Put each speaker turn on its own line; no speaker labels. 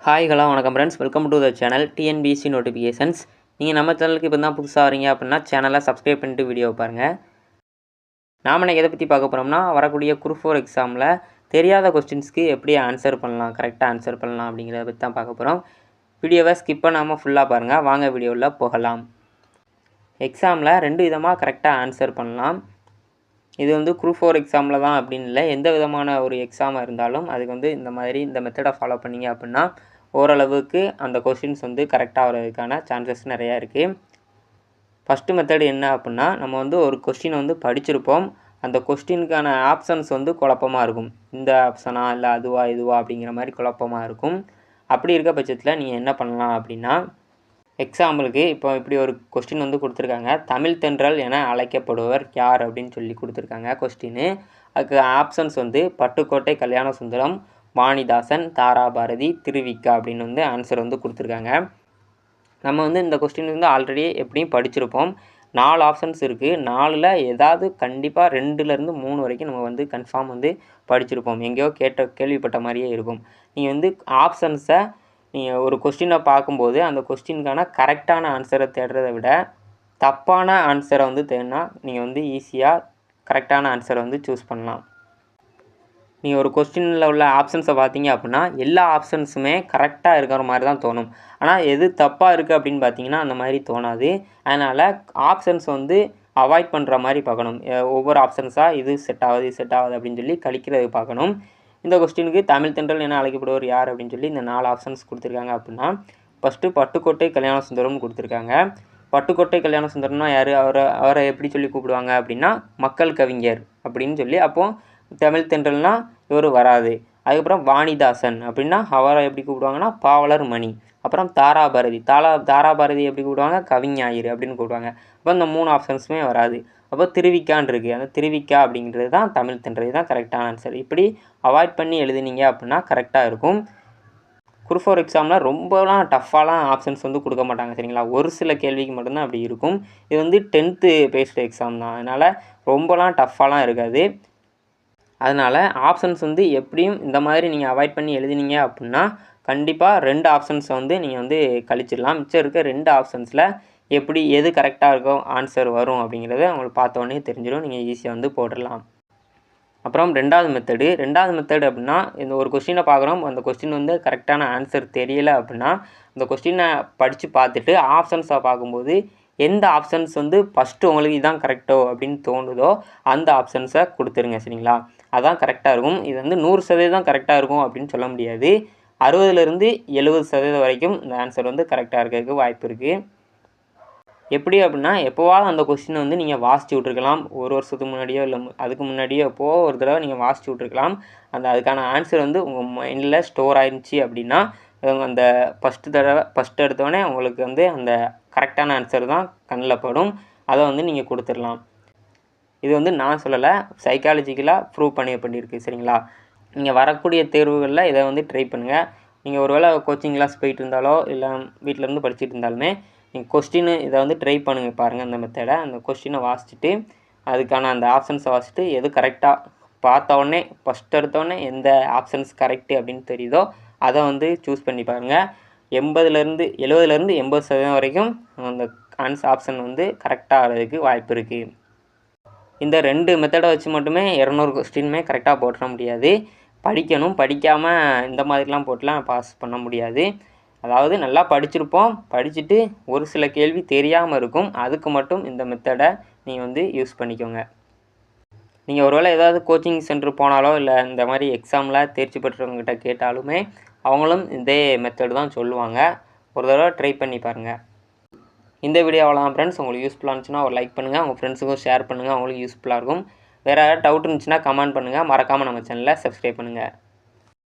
Hi hello வணக்கம் friends welcome to the channel TNPSC notifications நீங்கள் நம்ம சேனலுக்கு இப்போ தான் புதுசாக வரீங்க அப்படின்னா சேனலை சப்ஸ்கிரைப் பண்ணிட்டு வீடியோ பாருங்கள் நாம் எதை பற்றி பார்க்க போகிறோம்னா வரக்கூடிய குரூப் ஃபோர் எக்ஸாமில் தெரியாத கொஸ்டின்ஸ்க்கு எப்படி ஆன்சர் பண்ணலாம் கரெக்டாக ஆன்சர் பண்ணலாம் அப்படிங்கிறத பற்றி தான் பார்க்க போகிறோம் வீடியோவை ஸ்கிப் பண்ணாமல் ஃபுல்லாக பாருங்கள் வாங்க வீடியோவில் போகலாம். எக்ஸாமில் ரெண்டு விதமாக கரெக்டாக ஆன்சர் பண்ணலாம். இது வந்து குரூப் ஃபோர் எக்ஸாமில் தான் அப்படின்னு இல்லை. எந்த விதமான ஒரு எக்ஸாமாக இருந்தாலும் அதுக்கு வந்து இந்த மாதிரி இந்த மெத்தடை ஃபாலோ பண்ணீங்க அப்படின்னா ஓரளவுக்கு அந்த கொஷின்ஸ் வந்து கரெக்டாக வர்றதுக்கான சான்சஸ் நிறையா இருக்குது ஃபஸ்ட்டு மெத்தடு என்ன அப்படின்னா நம்ம வந்து ஒரு கொஸ்டினை வந்து படிச்சிருப்போம். அந்த கொஸ்டினுக்கான ஆப்ஷன்ஸ் வந்து குழப்பமாக இருக்கும். இந்த ஆப்ஷனா இல்லை அதுவா இதுவா அப்படிங்கிற மாதிரி குழப்பமாக இருக்கும். அப்படி இருக்க பட்சத்தில் நீங்கள் என்ன பண்ணலாம் அப்படின்னா எக்ஸாம்பிளுக்கு இப்போ இப்படி ஒரு கொஸ்டின் வந்து கொடுத்துருக்காங்க. தமிழ் தென்றல் என அழைக்கப்படுவர் யார் அப்படின்னு சொல்லி கொடுத்துருக்காங்க கொஸ்டின் அதுக்கு ஆப்ஷன்ஸ் வந்து பட்டுக்கோட்டை கல்யாண சுந்தரம் வாணிதாசன் தாராபாரதி திருவிக்கா அப்படின்னு வந்து ஆன்சர் வந்து கொடுத்துருக்காங்க. நம்ம வந்து இந்த கொஸ்டின் வந்து ஆல்ரெடி எப்படியும் படிச்சிருப்போம். நாலு ஆப்ஷன்ஸ் இருக்குது நாலில் ஏதாவது கண்டிப்பாக ரெண்டுலேருந்து மூணு வரைக்கும் நம்ம வந்து கன்ஃபார்ம் வந்து படிச்சிருப்போம். எங்கேயோ கேட்ட கேள்விப்பட்ட மாதிரியே இருக்கும். நீங்கள் வந்து ஆப்ஷன்ஸை நீங்கள் ஒரு கொஸ்டினை பார்க்கும்போது அந்த கொஸ்டினுக்கான கரெக்டான ஆன்சரை தேடுறதை விட தப்பான ஆன்சரை வந்து தேடினா நீங்கள் வந்து ஈஸியாக கரெக்டான ஆன்சரை வந்து சூஸ் பண்ணலாம். நீங்கள் ஒரு கொஸ்டினில் உள்ள ஆப்ஷன்ஸை பார்த்தீங்க அப்படின்னா எல்லா ஆப்ஷன்ஸுமே கரெக்டாக இருக்கிற மாதிரி தான் தோணும். ஆனால் எது தப்பாக இருக்குது அப்படின்னு பார்த்தீங்கன்னா அந்த மாதிரி தோணாது. அதனால் ஆப்ஷன்ஸ் வந்து அவாய்ட் பண்ணுற மாதிரி பார்க்கணும். ஒவ்வொரு ஆப்ஷன்ஸாக இது செட் ஆகுது இது செட் ஆகுது அப்படின்னு சொல்லி கழிக்கிறது பார்க்கணும். இந்த கொஸ்டினுக்கு தமிழ் தென்றல் என அழைக்கப்படுவர் யார் அப்படின்னு சொல்லி இந்த நாலு ஆப்ஷன்ஸ் கொடுத்துருக்காங்க அப்படின்னா ஃபஸ்ட்டு பட்டுக்கோட்டை கல்யாண சுந்தரம்னு கொடுத்துருக்காங்க. பட்டுக்கோட்டை கல்யாண சுந்தரம்னா யார்? அவரை அவரை எப்படி சொல்லி கூப்பிடுவாங்க அப்படின்னா மக்கள் கவிஞர் அப்படின்னு சொல்லி அப்போது தமிழ் தென்றல்னால் இவர் வராது. அதுக்கப்புறம் வாணிதாசன் அப்படின்னா அவரை எப்படி கூப்பிடுவாங்கன்னா பாவலர் மணி. அப்புறம் தாராபாரதி. தாரா தாராபாரதி எப்படி கூப்பிடுவாங்க? கவிஞாயிறு அப்படின்னு கூப்பிடுவாங்க. அப்போ இந்த மூணு ஆப்ஷன்ஸுமே வராது. அப்போ திருவிக்கான் இருக்குது அந்த திருவிக்கா அப்படிங்கிறது தான் தமிழ் தென்றது தான் கரெக்டான ஆன்சர் இப்படி அவாய்ட் பண்ணி எழுதுனீங்க அப்படின்னா கரெக்டாக இருக்கும். குரூப் ஃபோர் எக்ஸாமில் ரொம்பலாம் டஃப்பாலாம் ஆப்ஷன்ஸ் வந்து கொடுக்க மாட்டாங்க சரிங்களா? ஒரு சில கேள்விக்கு மட்டும்தான் அப்படி இருக்கும். இது வந்து டென்த்து பேஸ்டு எக்ஸாம் தான். அதனால் ரொம்பலாம் டஃப்பாலாம் இருக்காது. அதனால் ஆப்ஷன்ஸ் வந்து எப்படியும் இந்த மாதிரி நீங்கள் அவாய்ட் பண்ணி எழுதினீங்க அப்படின்னா கண்டிப்பாக ரெண்டு ஆப்ஷன்ஸை வந்து நீங்கள் வந்து கழிச்சிடலாம். மிச்சம் இருக்க ரெண்டு ஆப்ஷன்ஸில் எப்படி எது கரெக்டாக இருக்கும் ஆன்சர் வரும் அப்படிங்கிறத உங்களுக்கு பார்த்தோன்னே தெரிஞ்சிடும். நீங்கள் ஈஸியாக வந்து போட்டுடலாம் அப்புறம் ரெண்டாவது மெத்தடு ரெண்டாவது மெத்தடு அப்படின்னா இந்த ஒரு கொஸ்டினை பார்க்குறோம். அந்த கொஸ்டின் வந்து கரெக்டான ஆன்சர் தெரியலை அப்படின்னா அந்த கொஸ்டினை படித்து பார்த்துட்டு ஆப்ஷன்ஸை பார்க்கும்போது எந்த ஆப்ஷன்ஸ் வந்து ஃபஸ்ட்டு உங்களுக்கு இதுதான் கரெக்டோ அப்படின்னு தோணுதோ அந்த ஆப்ஷன்ஸை கொடுத்துருங்க சரிங்களா? அதான் கரெக்டாக இருக்கும். இது வந்து நூறு சதவீதம் கரெக்டாக இருக்கும் அப்படின்னு சொல்ல முடியாது. அறுபதுலேருந்து எழுபது சதவீதம் வரைக்கும் இந்த ஆன்சர் வந்து கரெக்டாக இருக்கிறதுக்கு வாய்ப்பு இருக்குது எப்படி அப்படின்னா எப்போவாவது அந்த கொஸ்டினை வந்து நீங்கள் வாசித்து விட்ருக்கலாம் ஒரு வருஷத்துக்கு முன்னாடியோ இல்லை அதுக்கு முன்னாடியோ எப்போவோ ஒரு தடவை நீங்கள் வாசித்து விட்ருக்கலாம் அந்த அதுக்கான ஆன்சர் வந்து உங்கள் மைண்டில் ஸ்டோர் ஆயிருந்துச்சு அப்படின்னா அந்த ஃபஸ்ட்டு தடவை ஃபஸ்ட்டு எடுத்தோடனே உங்களுக்கு வந்து அந்த கரெக்டான ஆன்சர் தான் கண்ணில் படும். அதை வந்து நீங்கள் கொடுத்துடலாம். இது வந்து நான் சொல்லலை சைக்காலஜிக்கலாக ப்ரூவ் பண்ணியப்பட்டிருக்கு சரிங்களா? நீங்கள் வரக்கூடிய தேர்வுகளில் இதை வந்து ட்ரை பண்ணுங்கள் நீங்கள் ஒருவேளை கோச்சிங் கிளாஸ் போயிட்டு இருந்தாலோ இல்லை வீட்டிலேருந்து படிச்சுட்டு இருந்தாலுமே நீங்கள் கொஸ்டின் இதை வந்து ட்ரை பண்ணுங்கள் பாருங்கள் அந்த மெத்தடை அந்த கொஸ்டினை வாசிச்சுட்டு அதுக்கான அந்த ஆப்ஷன்ஸை வாசிச்சுட்டு எது கரெக்டாக பார்த்த உடனே ஃபஸ்ட் எடுத்தோடனே எந்த ஆப்ஷன்ஸ் கரெக்டு அப்படின்னு தெரியுதோ அதை வந்து சூஸ் பண்ணி பாருங்கள் எண்பதுலேருந்து எழுபதுலேருந்து எண்பது சதவீதம் வரைக்கும் அந்த ஆன்ஸ் ஆப்ஷன் வந்து கரெக்டாக ஆகிறதுக்கு வாய்ப்பு இருக்குது இந்த ரெண்டு மெத்தடை வச்சு மட்டுமே இரநூறு கொஸ்டினுமே கரெக்டாக போட்டுற முடியாது. படிக்கணும். படிக்காமல் இந்த மாதிரிலாம் போட்டுலாம் பாஸ் பண்ண முடியாது. அதாவது நல்லா படிச்சிருப்போம். படிச்சுட்டு ஒரு சில கேள்வி தெரியாமல் இருக்கும். அதுக்கு மட்டும் இந்த மெத்தடை நீங்கள் வந்து யூஸ் பண்ணிக்கோங்க. நீங்கள் ஒருவேளை ஏதாவது கோச்சிங் சென்டர் போனாலோ இல்லை இந்த மாதிரி எக்ஸாமில் தேர்ச்சி பெற்றவங்ககிட்ட கேட்டாலுமே அவங்களும் இதே மெத்தடு தான் சொல்லுவாங்க. ஒரு தடவை ட்ரை பண்ணி பாருங்கள் இந்த வீடியோ அவ்வளோதான் ஃப்ரெண்ட்ஸ் உங்களுக்கு யூஸ்ஃபுல்லாக இருந்துச்சுன்னா ஒரு லைக் பண்ணுங்கள் உங்கள் ஃப்ரெண்ட்ஸுக்கும் ஷேர் பண்ணுங்கள் அவங்களுக்கு யூஸ்ஃபுல்லாக இருக்கும். வேறு ஏதாவது டவுட் இருந்துச்சுன்னா கமெண்ட் பண்ணுங்கள் மறக்காமல் நம்ம சேனலை சப்ஸ்கிரைப் பண்ணுங்கள்